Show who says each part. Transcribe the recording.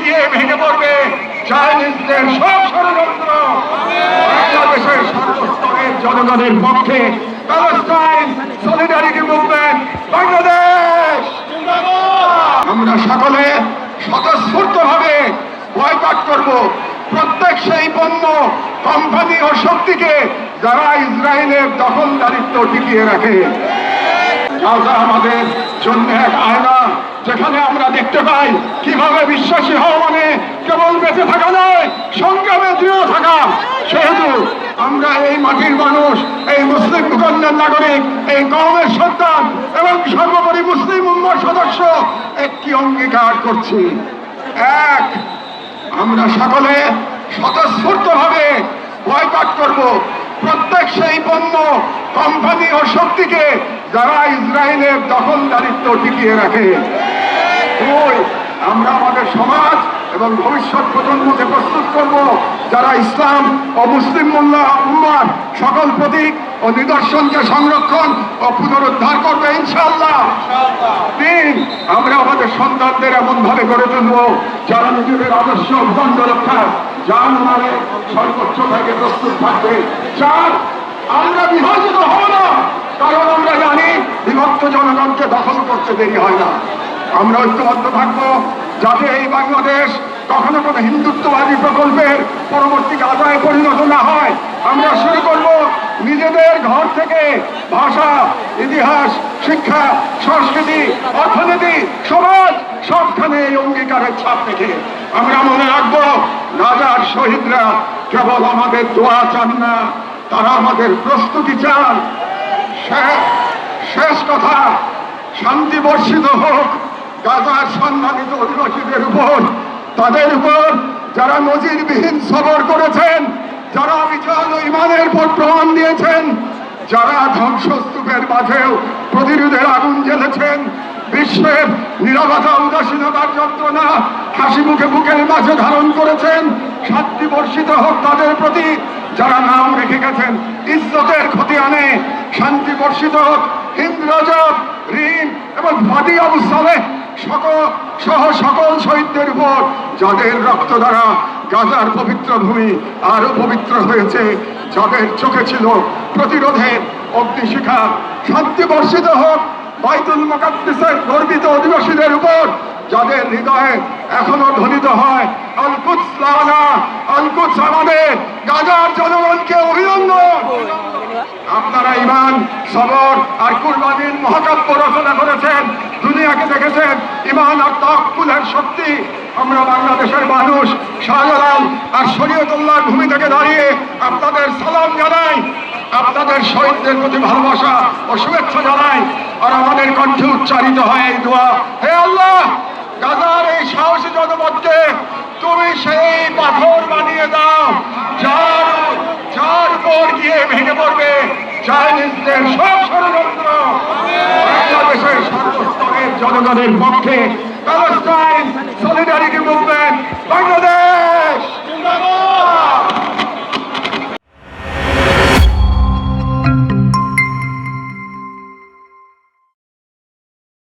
Speaker 1: গিয়ে ভেঙে পড়বে চাইনিজদের সব ষড়যন্ত্র। বাংলাদেশের সর্বস্তরের জনগণের পক্ষে প্যালেস্টাইন সলিডারিটি মুভমেন্ট বাংলাদেশ! আমরা সকলে স্বতঃস্ফূর্ত ভাবে বয়কট করব। প্রত্যেক সেই পণ্য কোম্পানি ও শক্তিকে যারা ইসরায়েলের দখলদারিত্ব টিকিয়ে রাখে। আমাদের জন্য এক আয়না, যেখানে আমরা দেখতে পাই কীভাবে বিশ্বাসী হওয়া মানে কেবল বেঁচে থাকা নয়, সংগ্রামে দৃঢ় থাকা। সেহেতু আমরা এই মাটির মানুষ, এই মুসলিম ভূখণ্ডের নাগরিক, এই কমের সন্তান এবং সর্বোপরি মুসলিম উম্মার সদস্য একটি অঙ্গীকার করছি। এক, আমরা সকলে স্বতঃস্ফূর্ত ভাবে বয়কট করব। প্রত্যেক সেই পণ্য, কোম্পানি ও শক্তিকে যারা ইসরায়েলের দখলদারিত্ব টিকিয়ে রাখে। দুই আমরা আমাদের সমাজ এবং ভবিষ্যৎ প্রজন্মকে প্রস্তুত করব, যারা ইসলাম ও মুসলিম মোল্লা উম্মার সকল প্রতীক ও নিদর্শনকে সংরক্ষণ ও পুনরুদ্ধার করবে, ইনশাআল্লাহ। তিন, আমরা আমাদের সন্তানদের এমন ভাবে গড়ে তুলব, যারা নিজেদের আদর্শ ভূখণ্ড রক্ষা যান মানে সর্বোচ্চ থেকে প্রস্তুত থাকবে। চার, আমরা বিভাজিত হব না, কারণ আমরা জানি বিভক্ত জনগণকে দখল করতে দেরি হয় না। আমরা ঐক্যবদ্ধ থাকব যাতে এই বাংলাদেশ কখনো কোনো হিন্দুত্ববাদী প্রকল্পের পরবর্তী গাজায় পরিণত না হয়। আমরা শুরু করব নিজেদের ঘর থেকে ভাষা, ইতিহাস, শিক্ষা, সংস্কৃতি, অর্থনীতি, সমাজ, সবখানে এই অঙ্গীকারের ছাপ রেখে আমরা মনে রাখব রাজার শহীদরা কেবল আমাদের দোয়া চান না, তারা আমাদের প্রস্তুতি চান। শেষ শেষ কথা, শান্তি বর্ষিত হোক। গাজার সম্মানিত অধিবাসীদের উপর, তাদের উপর যারা নজিরবিহীন সবর করেছেন, যারা বিচল ও ইমানের পর প্রমাণ দিয়েছেন, যারা ধ্বংসস্তূপের মাঝেও প্রতিরোধের আগুন জ্বেলেছেন, বিশ্বের নিরবতা উদাসীনতার যন্ত্রণা হাসি মুখে বুকের মাঝে ধারণ করেছেন শান্তি বর্ষিত হোক তাদের প্রতি যারা নাম রেখে গেছেন, ইজ্জতের ক্ষতি আনে শান্তি বর্ষিত হোক হিন্দ রজব ঋণ এবং আবু সালেহ সকল, সহ সকল শহীদদের উপর যাদের রক্ত দ্বারা গাজার পবিত্র ভূমি আরও পবিত্র হয়েছে, যাদের চোখে ছিল প্রতিরোধের অগ্নিশিখা, শান্তি বর্ষিত হোক, বাইতুল মোকাদ্দেসের গর্বিত অধিবাসীদের উপর যাদের হৃদয়ে এখনও ধ্বনিত হয় আলকুৎস লানা আলকুৎস আমাদের গাজার জনগণকে অভিনন্দন। আপনারা ইমান, সবর আর কুরবানির মহাকাব্য রচনা করেছেন, দুনিয়াকে দেখেছেন, ইমান আর তাকুলের শক্তি। আমরা বাংলাদেশের মানুষ, শাহজালাল আর শরীয়তুল্লাহ ভূমি থেকে দাঁড়িয়ে আপনাদের সালাম জানাই, আপনাদের শহীদদের প্রতি ভালোবাসা ও শুভেচ্ছা জানাই, আর আমাদের কণ্ঠে উচ্চারিত হয় এই দোয়া। হে আল্লাহ! চাইনিজদের সব ষড়যন্ত্র বাংলাদেশের সর্বস্তরের জনগণের পক্ষে প্যালেস্টাইন সলিডারিটি মুভমেন্ট বাংলাদেশ